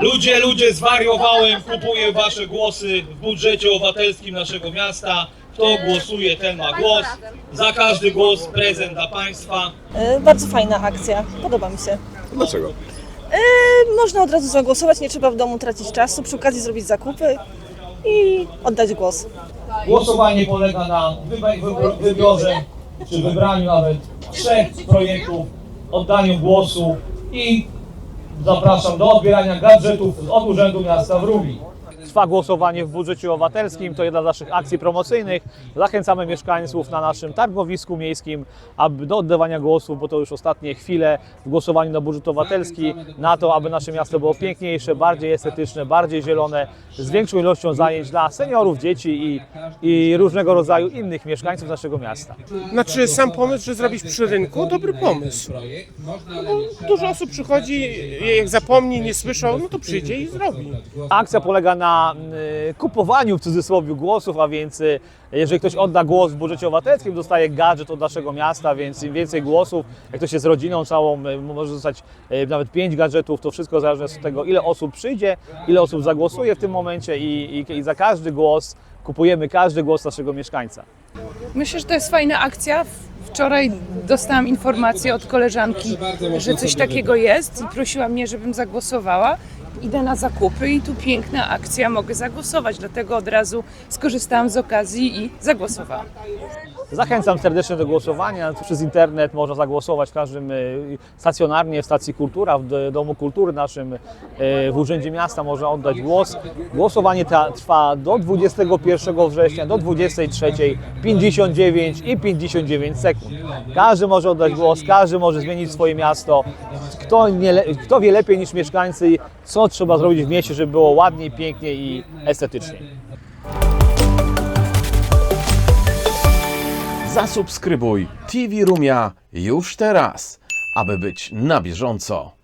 Ludzie, ludzie, zwariowałem, kupuję wasze głosy w budżecie obywatelskim naszego miasta. Kto głosuje, ten ma głos. Za każdy głos prezent dla państwa. E, Bardzo fajna akcja, podoba mi się. Dlaczego? E, Można od razu zagłosować, nie trzeba w domu tracić czasu, przy okazji zrobić zakupy i oddać głos. Głosowanie polega na wybro- wybiorze, czy wybraniu nawet trzech projektów, oddaniu głosu i zapraszam do odbierania gadżetów od Urzędu Miasta w Rumi. Trwa głosowanie w budżecie obywatelskim, to jedna z naszych akcji promocyjnych. Zachęcamy mieszkańców na naszym targowisku miejskim aby do oddawania głosu, bo to już ostatnie chwile w głosowaniu na budżet obywatelski, na to, aby nasze miasto było piękniejsze, bardziej estetyczne, bardziej zielone, z większą ilością zajęć dla seniorów, dzieci i, i różnego rodzaju innych mieszkańców naszego miasta. Znaczy sam pomysł, że zrobić przy rynku, dobry pomysł. No, dużo osób przychodzi, jak zapomni, nie słyszał, no to przyjdzie i zrobi. Akcja polega na y, kupowaniu w cudzysłowie głosów, a więc y, jeżeli ktoś odda głos w budżecie obywatelskim, dostaje gadżet od naszego miasta, więc im więcej głosów, jak ktoś jest rodziną całą, y, może dostać nawet pięć gadżetów, to wszystko zależy od tego, ile osób przyjdzie, ile osób zagłosuje w tym momencie i, i, i za każdy głos kupujemy każdy głos naszego mieszkańca. Myślę, że to jest fajna akcja. Wczoraj dostałam informację od koleżanki, że coś takiego jest i prosiła mnie, żebym zagłosowała. Idę na zakupy i tu piękna akcja, mogę zagłosować, dlatego od razu skorzystałam z okazji i zagłosowałam. Zachęcam serdecznie do głosowania. Przez internet można zagłosować w każdym y, stacjonarnie, w stacji Kultura, w Domu Kultury naszym, y, w Urzędzie Miasta można oddać głos. Głosowanie trwa do 21 września, do 23.59 i 59 sekund. Każdy może oddać głos, każdy może zmienić swoje miasto. Kto, nie, kto wie lepiej niż mieszkańcy, co trzeba zrobić w mieście, żeby było ładniej, pięknie i estetycznie. Zasubskrybuj TV Rumia już teraz, aby być na bieżąco.